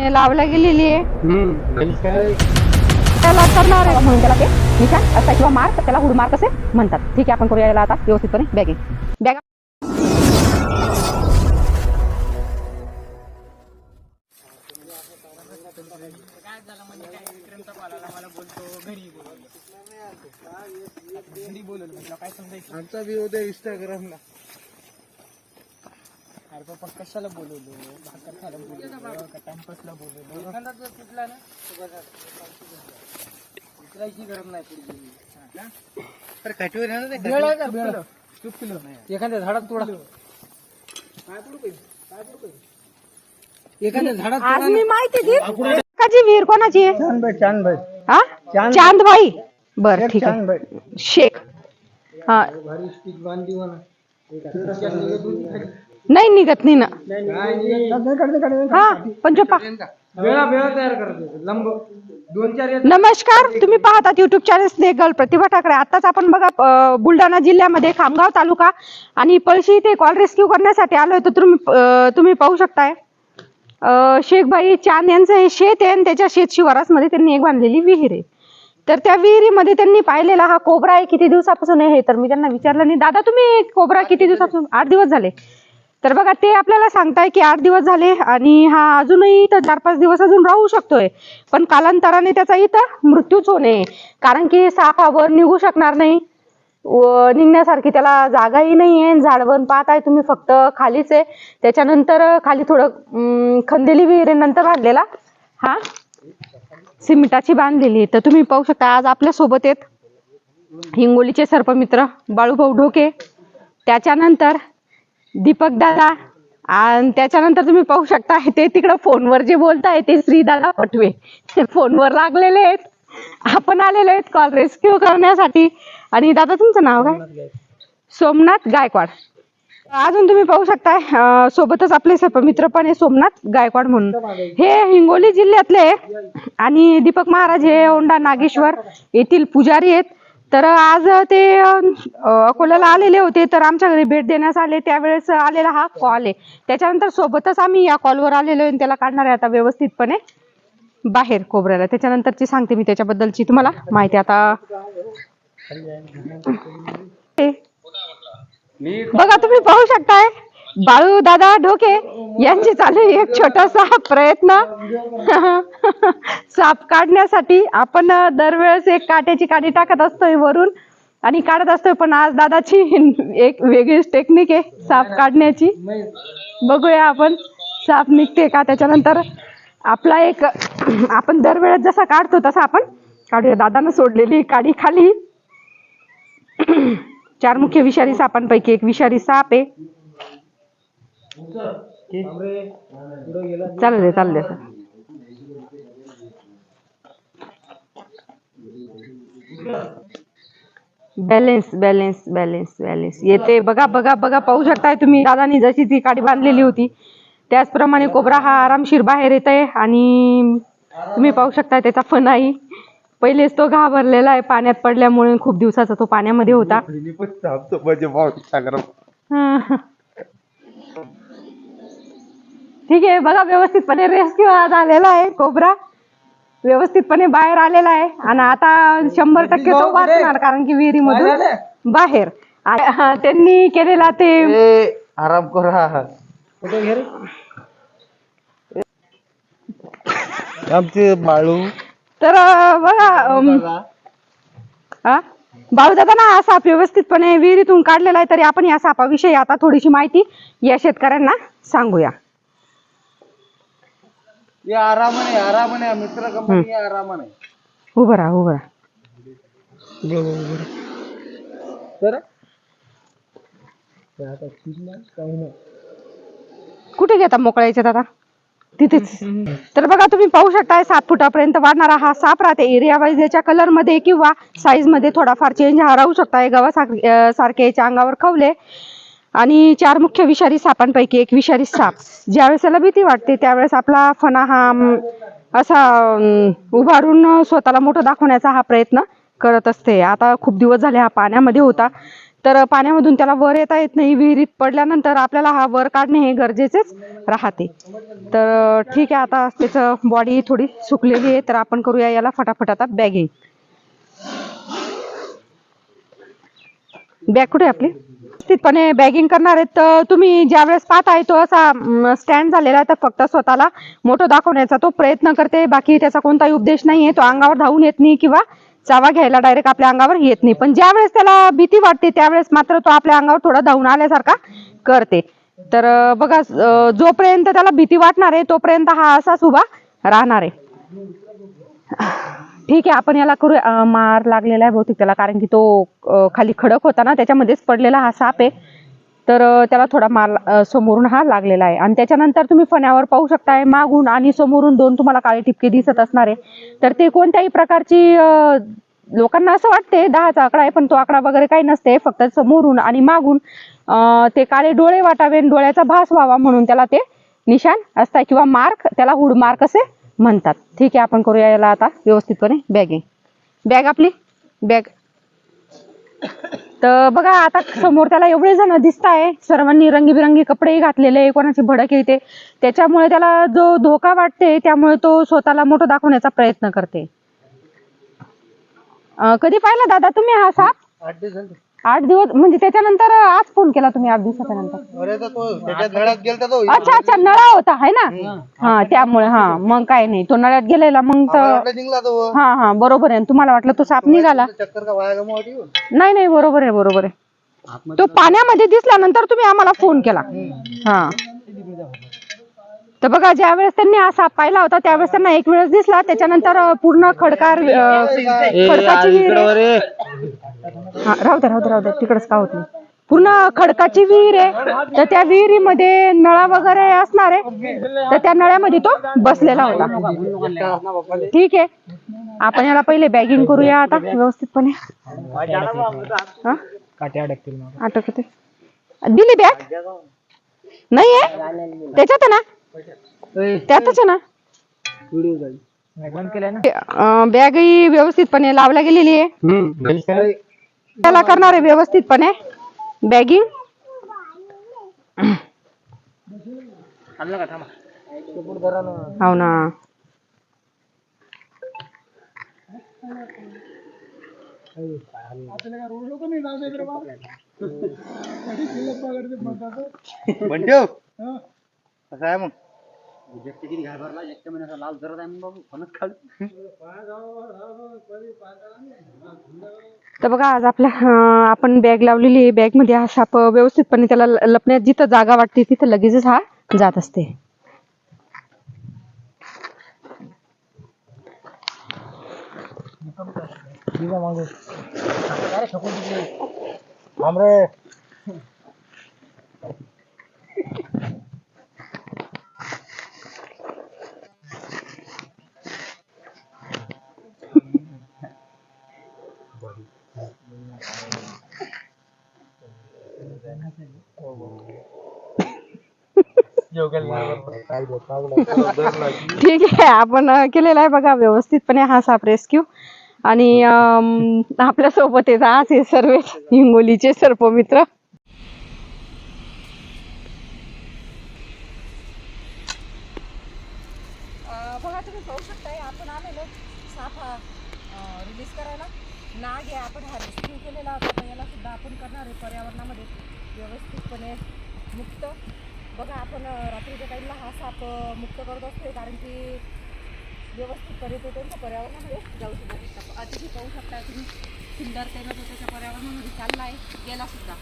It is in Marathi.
ने लावला गेलेली आहे हम्म. त्याला करणार आहे. म्हणून त्याला ते निशाण असा किंवा मार्क त्याला हुड मार्क असे म्हणतात. ठीक आहे आपण करूया याला आता व्यवस्थितपणे. बॅगिंग बॅग आमचा बी उद्या इंस्टाग्रामला अरे बाबा कशाला बोलवलो? भाकर खायला बोलवलो का टाइमपासला बोलवलो? एखादा सुटला ना उतरायची गरज नाही पुढे अरे काठीवर आहे ना ते बेळ आहे का बेळ? चुकलो एखाद्या झाडात तोडा. एखाद्या झाडात आज मी माहिती विहीर कोणाची आहे? चांदबाई चांदबाई हा? चांदबाई. बर ठीक आहे. शेख. हा. भारी स्टिक बांधली म्हणा नाही निघत नाही ना हा पंचोपा वेळा वेळा तयार करते लंब. दोन चार येत नमस्कार तुम्ही पाहतात युट्यूब चॅनल स्नेगल प्रतिभा ठाकरे. आताच आपण बघा बुलढाणा जिल्ह्यामध्ये खामगाव तालुका आणि पळशी इथे कॉल रेस्क्यू करण्यासाठी आलोय. तर तुम्ही तुम्ही पाहू शकताय. अं, शेखभाई चांद यांचं हे शेत आहे आणि त्याच्या शेत शिवारासमध्ये त्यांनी एक बांधलेली विहीर आहे. तर त्या विहिरीमध्ये त्यांनी पाहिलेला हा कोबरा आहे. किती दिवसापासून आहे तर मी त्यांना विचारलं नाही. दादा तुम्ही कोबरा किती दिवसापासून आठ दिवस झाले. तर बघा ते आपल्याला सांगताय की आठ दिवस झाले आणि हा अजूनही तर चार पाच दिवस अजून राहू शकतोय. पण कालांतराने त्याचा इथं मृत्यूच होणे. कारण की सापावर निघू शकणार नाही. व निघण्यासारखी त्याला जागाही नाही आहे झाडवण पाहताय तुम्ही फक्त खालीच आहे. त्याच्यानंतर खाली थोडं खंदेली विहिरे नंतर बांधलेला. हा? सिमिटाची बांधलेली तर तुम्ही पाहू शकता आज आपल्यासोबत आहेत हिंगोलीचे सर्पमित्र बाळूभाऊ ढोके. त्याच्यानंतर दीपक दादा. आणि त्याच्यानंतर तुम्ही पाहू शकता ते तिकडं फोनवर जे बोलताय ते श्रीदादा पटवे. ते फोनवर लागलेले आहेत. आपण आलेलो आहेत कॉल रेस्क्यू करण्यासाठी. आणि दादा तुमचं नाव काय? सोमनाथ गायकवाड. अजून तुम्ही पाहू शकताय सोबतच आपले सर्पमित्र पण आहे सोमनाथ गायकवाड म्हणून. हे हिंगोली जिल्ह्यातले आणि दीपक महाराज हे औंढा नागेश्वर येथील पुजारी आहेत. तर आज ते अकोल्याला आलेले होते तर आमच्या घरी भेट देण्यास आले. त्यावेळेस आलेला हा कॉल आहे. त्याच्यानंतर सोबतच आम्ही या कॉलवर आलेलो आहे आणि त्याला काढणार आहे आता व्यवस्थितपणे बाहेर कोबऱ्याला. त्याच्यानंतरची सांगते मी त्याच्याबद्दलची तुम्हाला माहिती. आता बघा तुम्ही पाहू शकताय. बाळू दादा ढोके यांची चालू एक छोटासा प्रयत्न. साप काढण्यासाठी आपण दरवेळेस एक काट्याची काडी टाकत असतोय वरून आणि काढत असतोय पण आज दादाची एक वेगळीच टेक्निक आहे साप काढण्याची. बघूया आपण साप निघते का? त्याच्यानंतर आपला एक आपण दरवेळेस जसा काढतो तसा आपण काढूया. दादानं सोडलेली काडी खाली. चार मुख्य विषारी सापांपैकी एक विषारी साप आहे. चालेल दे चालेल. बॅलेन्स बॅलेन्स बॅलेन्स बॅलेन्स येते. बघा बघा बघा पाहू शकताय तुम्ही दादानी जशी ती काडी बांधलेली होती त्याचप्रमाणे कोबरा हा आरामशीर बाहेर येत आहे आणि तुम्ही पाहू शकताय त्याचा फणाही. पहिलेच तो घाबरलेला आहे पाण्यात पडल्यामुळे खूप दिवसाचा तो पाण्यामध्ये होता हा. ठीक आहे बघा व्यवस्थितपणे रेस्क्यू आज आलेला आहे कोबरा व्यवस्थितपणे बाहेर आलेला आहे. आणि आता शंभर टक्के तो वाचणार कारण की विहिरीमधून बाहेर आणि, हा, त्यांनी केलेला ते आराम करा. आमचे बाळू. तर अं, बघा अं, हा बाळूदादा ना हा साप व्यवस्थितपणे विहिरीतून काढलेला आहे तरी आपण या सापाविषयी आता थोडीशी माहिती या शेतकऱ्यांना सांगूया. ये आरामाने आरामाने मित्र कंपनी आरामाने उभं राहा उभं राहा। तर? कुठे घेता मोकळ्याचे दादा तिथेच. तर बघा तुम्ही पाहू शकताय सात फुटापर्यंत वाढणारा हा साप राहते. एरिया वाईज याच्या कलरमध्ये किंवा साईजमध्ये थोडाफार चेंज हा राहू शकताय. गव्हा सारखे याच्या अंगावर खवले. आणि चार मुख्य विषारी सापांपैकी एक विषारी साप. ज्यावेळेस त्याला भीती वाटते त्यावेळेस आपला फणा हा असा उभारून स्वतःला मोठं दाखवण्याचा हा प्रयत्न करत असते. आता खूप दिवस झाले हा पाण्यामध्ये होता. तर पाण्यामधून त्याला वर येता येत नाही विहिरीत पडल्यानंतर आपल्याला हा वर काढणे हे गरजेचेच राहते. तर ठीक आहे आता त्याचं बॉडी थोडी सुकलेली आहे तर आपण करूया याला फटाफट आता बॅगिंग बॅग कुठे आपली? व्यवस्थितपणे बॅगिंग करणार आहेत. तर तुम्ही ज्या वेळेस पाहताय तो असा स्टँड झालेला आहे. तर फक्त स्वतःला मोठं दाखवण्याचा तो प्रयत्न करते. बाकी त्याचा कोणताही उपदेश नाहीये तो अंगावर धावून येत नाही किंवा चावा घ्यायला डायरेक्ट आपल्या अंगावर येत नाही. पण ज्या वेळेस त्याला भीती वाटते त्यावेळेस मात्र तो आपल्या अंगावर थोडा धावून आल्यासारखा करते. तर बघा जोपर्यंत त्याला भीती वाटणार आहे तोपर्यंत हा असाच उभा राहणार आहे. ठीक आहे आपण याला करू मार लागलेला आहे बहुतेक त्याला कारण की तो खाली खडक होता ना त्याच्यामध्येच पडलेला हा साप आहे. तर त्याला थोडा मार समोरून हा लागलेला आहे. आणि त्याच्यानंतर तुम्ही फण्यावर पाहू शकताय मागून आणि समोरून दोन तुम्हाला काळे टिपके दिसत असणार आहे. तर ते कोणत्याही प्रकारची लोकांना असं वाटते दहाचा आकडा आहे पण तो आकडा वगैरे काही नसते फक्त समोरून आणि मागून ते काळे डोळे वाटावे आणि डोळ्याचा भास व्हावा म्हणून त्याला ते निशाण असतात किंवा मार्क त्याला हुड मार्क असे म्हणतात. ठीक आहे आपण करूया याला आता व्यवस्थितपणे. बॅगिंग बॅग आपली? बॅग तर बघा आता समोर त्याला एवढे जण दिसत आहे सर्वांनी रंगीबिरंगी कपडेही घातलेले आहे. कोणाची भडक येते. त्याच्यामुळे त्याला जो धोका वाटते त्यामुळे तो स्वतःला मोठं दाखवण्याचा प्रयत्न करते. कधी पाहिला दादा तुम्ही हा साप? आठ दिवस आठ दिवस म्हणजे त्याच्यानंतर आज फोन केला तुम्ही आठ दिवसाच्या नंतर. अरे तर तो त्याच्यात नळ्यात गेलता तो. अच्छा अच्छा नळा होता है ना? हा त्यामुळे हा मग काय नाही. तो नळ्यात गेलेला मग आम्हाला तर वाटलं निघला तो. हा हा बरोबर आहे. तुम्हाला वाटलं तो साप निघाला? चक्कर का वाया गमावती हो. नाही नाही बरोबर आहे बरोबर आहे. तो पाण्यामध्ये दिसल्यानंतर तुम्ही आम्हाला फोन केला. हा. तर बघा ज्या वेळेस त्यांनी हा साप पाहिला होता त्यावेळेस त्यांना एक वेळेस दिसला. त्याच्यानंतर पूर्ण खडकार अं, खडकाची विहीर आहे. हा राहू द्या राहू द्या राहू द्या तिकडच का होत नाही. पूर्ण खडकाची विहीर आहे. तर त्या विहिरीमध्ये नळा वगैरे असणार आहे. तर त्या नळ्यामध्ये तो बसलेला होता. ठीक आहे. आपण याला पहिले बॅगिंग करूया आता व्यवस्थितपणे. हा? अडकतील मग दिली बॅग नाही आहे? त्याच्यात आहे ना? त्यातच आहे ना? बंद केलंय ना? अं, बॅग ही व्यवस्थितपणे लावल्या गेलेली आहे. त्याला करणार आहे व्यवस्थितपणे बॅगिंग. थांबलं का? थांबा. हो ना. बंट्यो कसं आहे मग? तर बघा आज आपल्या अं, आपण बॅग लावलेली आहे. बॅगमध्ये हा साप व्यवस्थितपणे त्याला ल- लपण्यात जिथं जागा वाटते तिथं लगेचच हा जात असते. थांब रे. ठीक आहे आपण केलेला आहे बघा व्यवस्थितपणे हा साप रेस्क्यू आणि आपल्यासोबत आहेत आज हे सर्व हिंगोलीचे सर्पमित्र. बघा तुम्ही पाहू शकताय आपण आलेलो साप हा रिलीज करायला. नाग आहे आपण हा रेस्क्यू केलेला होता याला सुद्धा आपण करणार आहे पर्यावरणामध्ये व्यवस्थितपणे मुक्त. बघा आपण रात्रीच्या टाईमला हा साप मुक्त करत असतो कारण की व्यवस्थितपणे होतो त्यांच्या पर्यावरणामध्ये जाऊ सुद्धा अतिशय पाहू शकता तुम्ही. सुंदरतेनं तो त्याच्या पर्यावरणामध्ये चालला आहे गेला सुद्धा.